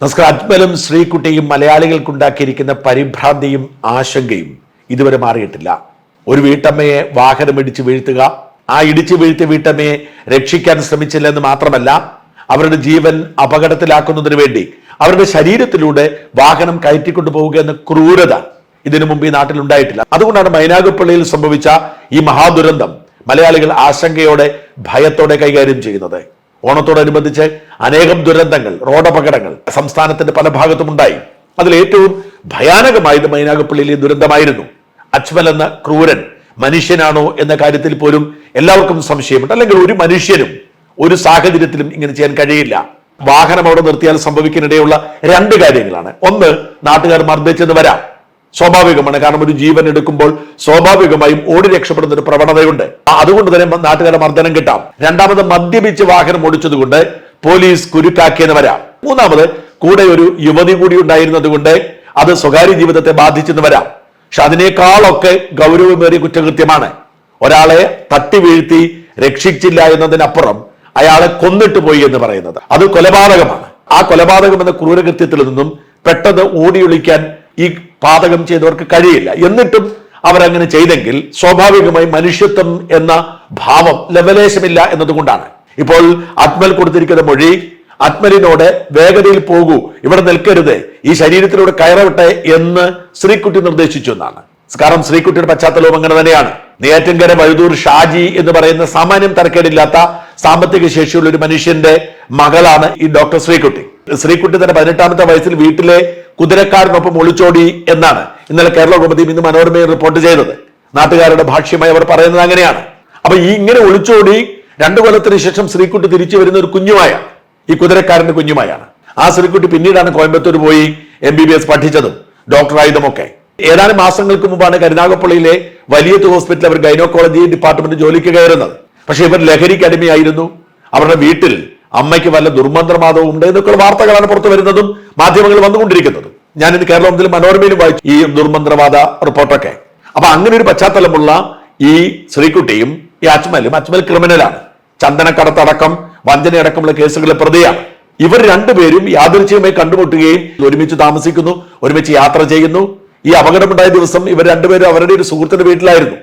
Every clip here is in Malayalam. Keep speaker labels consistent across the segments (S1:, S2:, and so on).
S1: നമസ്കാരം. അജ്മലും ശ്രീകുട്ടിയും മലയാളികൾക്കുണ്ടാക്കിയിരിക്കുന്ന പരിഭ്രാന്തിയും ആശങ്കയും ഇതുവരെ മാറിയിട്ടില്ല. ഒരു വീട്ടമ്മയെ വാഹനം ഇടിച്ചു വീഴ്ത്തുക ആ ഇടിച്ചു വീഴ്ത്തിയ വീട്ടമ്മയെ രക്ഷിക്കാൻ ശ്രമിച്ചില്ലെന്ന് മാത്രമല്ല അവരുടെ ജീവൻ അപകടത്തിലാക്കുന്നതിന് വേണ്ടി അവരുടെ ശരീരത്തിലൂടെ വാഹനം കയറ്റിക്കൊണ്ടു പോവുക എന്ന ക്രൂരത ഇതിനു മുമ്പ് ഈ നാട്ടിൽ ഉണ്ടായിട്ടില്ല. അതുകൊണ്ടാണ് മൈനാഗപ്പള്ളിയിൽ സംഭവിച്ച ഈ മഹാദുരന്തം മലയാളികൾ ആശങ്കയോടെ ഭയത്തോടെ കൈകാര്യം ചെയ്യുന്നത്. ഓണത്തോടനുബന്ധിച്ച് അനേകം ദുരന്തങ്ങൾ റോഡപകടങ്ങൾ സംസ്ഥാനത്തിന്റെ പല ഭാഗത്തും ഉണ്ടായി അതിൽ ഏറ്റവും ഭയാനകമായത് മൈനാഗപ്പള്ളിയിലെ ദുരന്തമായിരുന്നു. അജ്മൽ എന്ന ക്രൂരൻ മനുഷ്യനാണോ എന്ന കാര്യത്തിൽ പോലും എല്ലാവർക്കും സംശയമുണ്ട്. അല്ലെങ്കിൽ ഒരു മനുഷ്യനും ഒരു സാഹചര്യത്തിലും ഇങ്ങനെ ചെയ്യാൻ കഴിയില്ല. വാഹനം അവിടെ നിർത്തിയാൽ സംഭവിക്കാനിടയുള്ള രണ്ട് കാര്യങ്ങളാണ്. ഒന്ന് നാട്ടുകാർ മർദ്ദിച്ചെന്ന് വരാം. സ്വാഭാവികമാണ്. കാരണം ഒരു ജീവൻ എടുക്കുമ്പോൾ സ്വാഭാവികമായും ഓടി രക്ഷപ്പെടുന്ന ഒരു പ്രവണതയുണ്ട് അതുകൊണ്ട് തന്നെ നാട്ടുകാരെ മർദ്ദനം കിട്ടാം. രണ്ടാമത് മദ്യപിച്ച് വാഹനം ഓടിച്ചതുകൊണ്ട് പോലീസ് കുരുക്കാക്കിയെന്ന് വരാം. മൂന്നാമത് കൂടെ ഒരു യുവതി കൂടി ഉണ്ടായിരുന്നത് കൊണ്ട് അത് സ്വകാര്യ ജീവിതത്തെ ബാധിച്ചെന്ന് വരാം. പക്ഷെ അതിനേക്കാളൊക്കെ ഗൗരവമേറിയ കുറ്റകൃത്യമാണ്. ഒരാളെ തട്ടി വീഴ്ത്തി രക്ഷിച്ചില്ല എന്നതിനപ്പുറം അയാളെ കൊന്നിട്ട് പോയി എന്ന് പറയുന്നത്. അത് കൊലപാതകമാണ്. ആ കൊലപാതകം എന്ന ക്രൂരകൃത്യത്തിൽ നിന്നും പെട്ടെന്ന് ഓടിയൊളിക്കാൻ ഈ പാതകം ചെയ്തവർക്ക് കഴിയില്ല. എന്നിട്ടും അവരങ്ങനെ ചെയ്തെങ്കിൽ സ്വാഭാവികമായി മനുഷ്യത്വം എന്ന ഭാവം ലവലേശമില്ല എന്നതുകൊണ്ടാണ്. ഇപ്പോൾ അത്മൽ കൊടുത്തിരിക്കുന്ന മൊഴി അത്മലിനോട് വേഗതയിൽ പോകൂ ഇവിടെ നിൽക്കരുത് ഈ ശരീരത്തിലൂടെ കയറവിട്ടെ എന്ന് ശ്രീകുട്ടി നിർദ്ദേശിച്ചു എന്നാണ്. കാരണം ശ്രീകുട്ടിയുടെ പശ്ചാത്തലവും അങ്ങനെ തന്നെയാണ്. നേറ്റങ്കര വഴുതൂർ ഷാജി എന്ന് പറയുന്ന സാമാന്യം തരക്കേടില്ലാത്ത സാമ്പത്തിക ശേഷിയുള്ള ഒരു മനുഷ്യന്റെ മകളാണ് ഈ ഡോക്ടർ ശ്രീകുട്ടി. ശ്രീകുട്ടി തന്റെ പതിനെട്ടാമത്തെ വയസ്സിൽ വീട്ടിലെ കുതിരക്കാരനൊപ്പം ഒളിച്ചോടി എന്നാണ്. ഇന്നലെ കേരള കൗമുദിയും ഇന്ന് മനോരമയിൽ റിപ്പോർട്ട് ചെയ്തത്. നാട്ടുകാരുടെ ഭാഷ്യമായി അവർ പറയുന്നത് അങ്ങനെയാണ്. അപ്പൊ ഈ ഇങ്ങനെ ഒളിച്ചോടി രണ്ടു കൊല്ലത്തിന് ശേഷം ശ്രീക്കുട്ടി തിരിച്ചു വരുന്ന ഒരു കുഞ്ഞുമായ ഈ കുതിരക്കാരന്റെ കുഞ്ഞുമായാണ്. ആ ശ്രീക്കുട്ടി പിന്നീടാണ് കോയമ്പത്തൂർ പോയി എം ബി ബി എസ് പഠിച്ചതും ഡോക്ടറായതുമൊക്കെ. ഏതാനും മാസങ്ങൾക്ക് മുമ്പാണ് കരുനാഗപ്പള്ളിയിലെ വലിയത്ത് ഹോസ്പിറ്റലിൽ അവർ ഗൈനോക്കോളജി ഡിപ്പാർട്ട്മെന്റ് ജോലിക്ക് കയറുന്നത്. പക്ഷേ ഇവർ ലഹരിക്ക് അടിമയായിരുന്നു. അവരുടെ വീട്ടിൽ അമ്മയ്ക്ക് വല്ല ദുർമന്ത്രവാദവും ഉണ്ട് എന്നൊക്കെയുള്ള വാർത്തകളാണ് പുറത്തു വരുന്നതും മാധ്യമങ്ങൾ വന്നുകൊണ്ടിരിക്കുന്നതും. ഞാൻ ഇന്ന് കേരളത്തിൽ മനോരമയിലും വായിച്ചു ഈ ദുർമന്ത്രവാദ റിപ്പോർട്ടൊക്കെ. അപ്പൊ അങ്ങനെ ഒരു പശ്ചാത്തലമുള്ള ഈ ശ്രീകുട്ടിയും ഈ അജ്മലും അജ്മൽ ക്രിമിനലാണ്. ചന്ദനക്കടത്തടക്കം വഞ്ചനയടക്കമുള്ള കേസുകളിലെ പ്രതിയാണ്. ഇവർ രണ്ടുപേരും യാദൃച്ഛ്യമായി കണ്ടുമുട്ടുകയും ഒരുമിച്ച് താമസിക്കുന്നു ഒരുമിച്ച് യാത്ര ചെയ്യുന്നു. ഈ അപകടമുണ്ടായ ദിവസം ഇവർ രണ്ടുപേരും അവരുടെ ഒരു സുഹൃത്തിന്റെ വീട്ടിലായിരുന്നു.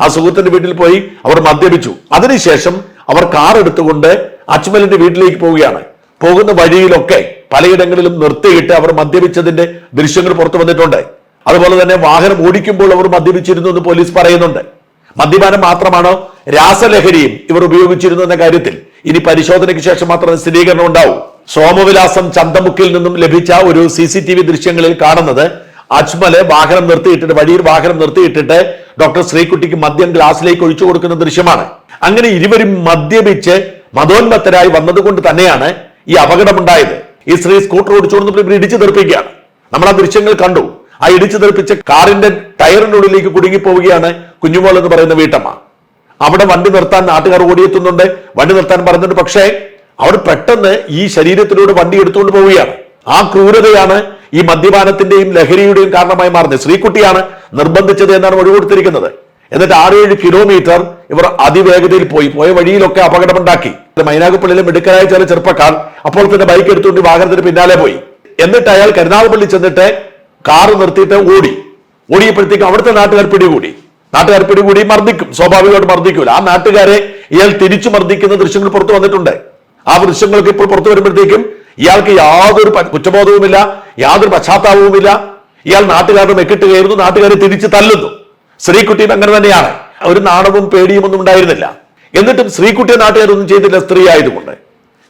S1: ആ സുഹൃത്തിന്റെ വീട്ടിൽ പോയി അവർ മദ്യപിച്ചു. അതിനുശേഷം അവർ കാർ എടുത്തുകൊണ്ട് അജ്മലിന്റെ വീട്ടിലേക്ക് പോവുകയാണ്. പോകുന്ന വഴിയിലൊക്കെ പലയിടങ്ങളിലും നിർത്തിയിട്ട് അവർ മദ്യപിച്ചതിന്റെ ദൃശ്യങ്ങൾ പുറത്തു വന്നിട്ടുണ്ട്. അതുപോലെ തന്നെ വാഹനം ഓടിക്കുമ്പോൾ അവർ മദ്യപിച്ചിരുന്നു എന്ന് പോലീസ് പറയുന്നുണ്ട്. മദ്യപാനം മാത്രമാണോ രാസലഹരിയും ഇവർ ഉപയോഗിച്ചിരുന്നു എന്ന കാര്യത്തിൽ? ഇനി പരിശോധനയ്ക്ക് ശേഷം മാത്രമേ സ്ഥിരീകരണം ഉണ്ടാവൂ. സോമവിലാസം ചന്തമുക്കിൽ നിന്നും ലഭിച്ച ഒരു സി ദൃശ്യങ്ങളിൽ കാണുന്നത് അജ്മൽ വാഹനം നിർത്തിയിട്ടിട്ട് വഴിയിൽ വാഹനം നിർത്തിയിട്ടിട്ട് ഡോക്ടർ ശ്രീകുട്ടിക്ക് മദ്യം ഗ്ലാസ്സിലേക്ക് ഒഴിച്ചു കൊടുക്കുന്ന ദൃശ്യമാണ്. അങ്ങനെ ഇരുവരും മദ്യപിച്ച് മതോന്മത്തരായി വന്നതുകൊണ്ട് തന്നെയാണ് ഈ അപകടമുണ്ടായത്. ഈ സ്ത്രീ സ്കൂട്ടർ ഓടിച്ചുകൊണ്ട് ഇടിച്ചു തെറിപ്പിക്കുകയാണ്. നമ്മൾ ആ ദൃശ്യങ്ങൾ കണ്ടു. ആ ഇടിച്ചു തെറിപ്പിച്ച കാറിന്റെ ടയറിന്റെ ടയറിനുള്ളിലേക്ക് കുടുങ്ങിപ്പോവുകയാണ് കുഞ്ഞുമോൾ എന്ന് പറയുന്ന വീട്ടമ്മ. അവിടെ വണ്ടി നിർത്താൻ നാട്ടുകാർ ഓടിയെത്തുന്നുണ്ട്. വണ്ടി നിർത്താൻ പറയുന്നുണ്ട് പക്ഷേ അവർ പെട്ടെന്ന് ഈ ശരീരത്തിലൂടെ വണ്ടി എടുത്തുകൊണ്ട് പോവുകയാണ്. ആ ക്രൂരതയാണ് ഈ മദ്യപാനത്തിന്റെയും ലഹരിയുടെയും കാരണമായി മാറുന്നത്. ശ്രീകുട്ടിയാണ് നിർബന്ധിച്ചത് എന്നാണ് മൊഴി കൊടുത്തിരിക്കുന്നത് എന്നിട്ട് ആറേഴ് കിലോമീറ്റർ ഇവർ അതിവേഗതയിൽ പോയി. പോയ വഴിയിലൊക്കെ അപകടമുണ്ടാക്കി. മൈനാഗപ്പള്ളിയിലെ മിടുക്കരായ ചില ചെറുപ്പക്കാർ അപ്പോൾ തന്നെ ബൈക്ക് എടുത്തുകൊണ്ട് വാഹനത്തിന് പിന്നാലെ പോയി. എന്നിട്ട് അയാൾ കരുനാഗപ്പള്ളി ചെന്നിട്ട് കാറ് നിർത്തിയിട്ട് ഓടി. ഓടിയപ്പോഴത്തേക്കും അവിടുത്തെ നാട്ടുകാർ പിടികൂടി. നാട്ടുകാർ പിടികൂടി മർദ്ദിക്കും. സ്വാഭാവികമായിട്ട് മർദ്ദിക്കൂല. ആ നാട്ടുകാരെ ഇയാൾ തിരിച്ചു മർദ്ദിക്കുന്ന ദൃശ്യങ്ങൾ പുറത്തു വന്നിട്ടുണ്ട്. ആ ദൃശ്യങ്ങൾക്ക് ഇപ്പോൾ പുറത്തു വരുമ്പോഴത്തേക്കും ഇയാൾക്ക് യാതൊരു കുറ്റബോധവുമില്ല യാതൊരു പശ്ചാത്താപവുമില്ല. ഇയാൾ നാട്ടുകാരുടെ മെക്കിട്ട് കയറുന്നു നാട്ടുകാരെ തിരിച്ച് തല്ലുന്നു. ശ്രീകുട്ടിയും അങ്ങനെ തന്നെയാണ്. ഒരു നാണവും പേടിയും ഒന്നും ഉണ്ടായിരുന്നില്ല. എന്നിട്ടും ശ്രീകുട്ടിയെ നാട്ടുകാരൊന്നും ചെയ്തില്ല സ്ത്രീ ആയതുകൊണ്ട്.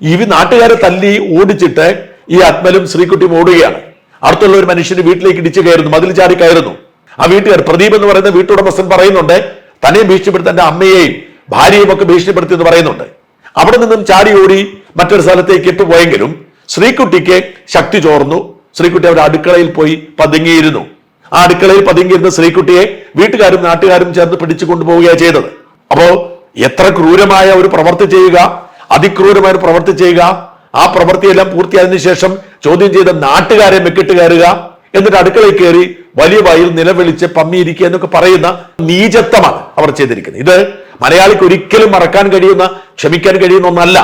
S1: ഈ നാട്ടുകാരെ തല്ലി ഓടിച്ചിട്ട് ഈ അത്മലും ശ്രീകുട്ടിയും ഓടുകയാണ്. അടുത്തുള്ള ഒരു മനുഷ്യന് വീട്ടിലേക്ക് ഇടിച്ചു കയറുന്നു മതിൽ ചാടി കയറുന്നു. ആ വീട്ടുകാർ പ്രദീപ് എന്ന് പറയുന്ന വീട്ടുടമസ്ഥൻ പറയുന്നുണ്ട് തന്നെയും ഭീഷണിപ്പെടുത്തി തന്റെ അമ്മയെയും ഭാര്യയും ഒക്കെ ഭീഷണിപ്പെടുത്തി എന്ന് പറയുന്നുണ്ട്. അവിടെ നിന്നും ചാടി ഓടി മറ്റൊരു സ്ഥലത്തേക്ക് ഇട്ട് പോയെങ്കിലും ശ്രീകുട്ടിക്ക് ശക്തി ചോർന്നു. ശ്രീകുട്ടി അവരുടെ അടുക്കളയിൽ പോയി പതുങ്ങിയിരുന്നു. ആ അടുക്കളയിൽ പതുങ്ങിയിരുന്ന ശ്രീകുട്ടിയെ വീട്ടുകാരും നാട്ടുകാരും ചേർന്ന് പിടിച്ചു കൊണ്ടുപോവുകയാണ് ചെയ്തത്. അപ്പോ എത്ര ക്രൂരമായ ഒരു പ്രവർത്തി ചെയ്യുക അതിക്രൂരമായ ഒരു പ്രവർത്തി ചെയ്യുക ആ പ്രവൃത്തിയെല്ലാം പൂർത്തിയായതിനു ശേഷം ചോദ്യം ചെയ്ത നാട്ടുകാരെ മെക്കിട്ട് കയറുക എന്നിട്ട് അടുക്കളയിൽ കയറി വലിയ വായിൽ നിലവിളിച്ച് പമ്മിയിരിക്കുക എന്നൊക്കെ പറയുന്ന നീചത്വമാണ് അവർ ചെയ്തിരിക്കുന്നത്. ഇത് മലയാളിക്ക് ഒരിക്കലും മറക്കാൻ കഴിയുന്ന ക്ഷമിക്കാൻ കഴിയുന്ന ഒന്നല്ല.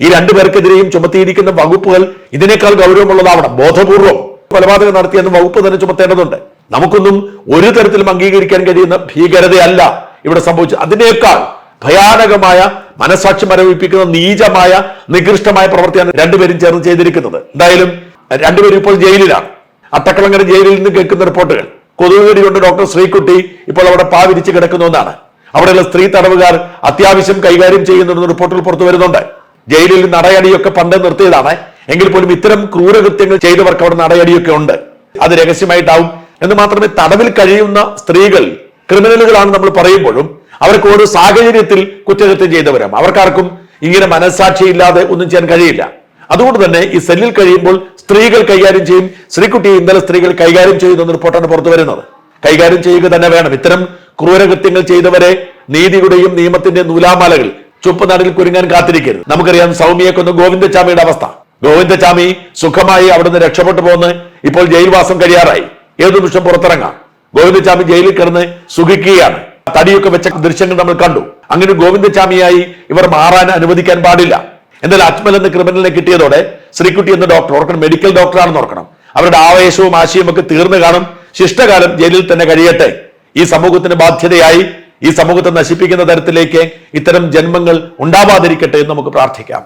S1: ഈ രണ്ടുപേർക്കെതിരെയും ചുമത്തിയിരിക്കുന്ന വകുപ്പുകൾ ഇതിനേക്കാൾ ഗൗരവമുള്ളതാവണം ബോധപൂർവം കൊലപാതകം നടത്തിയെന്ന് വകുപ്പ് തന്നെ ചുമത്തേണ്ടതുണ്ട്. നമുക്കൊന്നും ഒരു തരത്തിലും അംഗീകരിക്കാൻ കഴിയുന്ന ഭീകരതയല്ല ഇവിടെ സംഭവിച്ചത്. അതിനേക്കാൾ ഭയാനകമായ മനസാക്ഷി മരവിപ്പിക്കുന്ന നീചമായ നികൃഷ്ടമായ പ്രവൃത്തിയാണ് രണ്ടുപേരും ചേർന്ന് ചെയ്തിരിക്കുന്നത്. എന്തായാലും രണ്ടുപേരും ഇപ്പോൾ ജയിലിലാണ്. അട്ടക്കളങ്ങര ജയിലിൽ നിന്ന് കേൾക്കുന്ന റിപ്പോർട്ടുകൾ. കൊതുകുകടി കൊണ്ട് ഡോക്ടർ ശ്രീകുട്ടി ഇപ്പോൾ അവിടെ പാവിരിച്ച് കിടക്കുന്നു എന്നാണ്. അവിടെയുള്ള സ്ത്രീ തടവുകാർ അത്യാവശ്യം കൈകാര്യം ചെയ്യുന്നുണ്ടെന്ന് റിപ്പോർട്ടുകൾ പുറത്തു വരുന്നുണ്ട്. ജയിലിൽ നടയടിയൊക്കെ പണ്ട് നിർത്തിയതാണ്. എങ്കിൽ പോലും ഇത്തരം ക്രൂരകൃത്യങ്ങൾ ചെയ്തവർക്ക് അവിടെ നടയടിയൊക്കെ ഉണ്ട്. അത് രഹസ്യമായിട്ടാവും. എന്ന് മാത്രമേ തടവിൽ കഴിയുന്ന സ്ത്രീകൾ ക്രിമിനലുകളാണ് നമ്മൾ പറയുമ്പോഴും അവർക്ക് ഓരോ സാഹചര്യത്തിൽ കുറ്റകൃത്യം ചെയ്തവരാം അവർക്കാർക്കും ഇങ്ങനെ മനസ്സാക്ഷിയില്ലാതെ ഒന്നും ചെയ്യാൻ കഴിയില്ല. അതുകൊണ്ട് തന്നെ ഈ സെല്ലിൽ കഴിയുമ്പോൾ സ്ത്രീകൾ കൈകാര്യം ചെയ്യും. ശ്രീകുട്ടിയെ ഇന്നലെ സ്ത്രീകൾ കൈകാര്യം ചെയ്യുന്ന റിപ്പോർട്ടാണ് പുറത്തു വരുന്നത്. കൈകാര്യം ചെയ്യുക തന്നെ വേണം. ഇത്തരം ക്രൂരകൃത്യങ്ങൾ ചെയ്തവരെ നീതിയുടെയും നിയമത്തിന്റെ നൂലാമാലകൾ ചുപ്പനാടിൽ കുരുങ്ങാൻ കാത്തിരിക്കരുത്. നമുക്കറിയാം സൗമ്യയെ കൊന്ന് ഗോവിന്ദചാമിയുടെ അവസ്ഥ. ഗോവിന്ദചാമി സുഖമായി അവിടുന്ന് രക്ഷപ്പെട്ടു പോന്ന് ഇപ്പോൾ ജയിൽവാസം കഴിയാറായി. ഏതു നിമിഷം പുറത്തിറങ്ങാം? ഗോവിന്ദചാമി ജയിലിൽ കിടന്ന് സുഖിക്കുകയാണ്. തടിയൊക്കെ വെച്ച ദൃശ്യങ്ങൾ നമ്മൾ കണ്ടു. അങ്ങനെ ഗോവിന്ദചാമിയായി ഇവർ മാറാൻ അനുവദിക്കാൻ പാടില്ല. എന്നാൽ അജ്മൽ എന്ന ക്രിമിനലിനെ കിട്ടിയതോടെ ശ്രീകുട്ടി എന്ന ഡോക്ടർ ഓർക്കണം മെഡിക്കൽ ഡോക്ടറാണെന്ന് ഓർക്കണം അവരുടെ ആവേശവും ആശയവും ഒക്കെ തീർന്നു കാണും. ശിഷ്ടകാലം ജയിലിൽ തന്നെ കഴിയട്ടെ. ഈ സമൂഹത്തിന് ബാധ്യതയായി ഈ സമൂഹത്തെ നശിപ്പിക്കുന്ന തരത്തിലേക്ക് ഇത്തരം ജന്മങ്ങൾ ഉണ്ടാവാതിരിക്കട്ടെ എന്ന് നമുക്ക് പ്രാർത്ഥിക്കാം.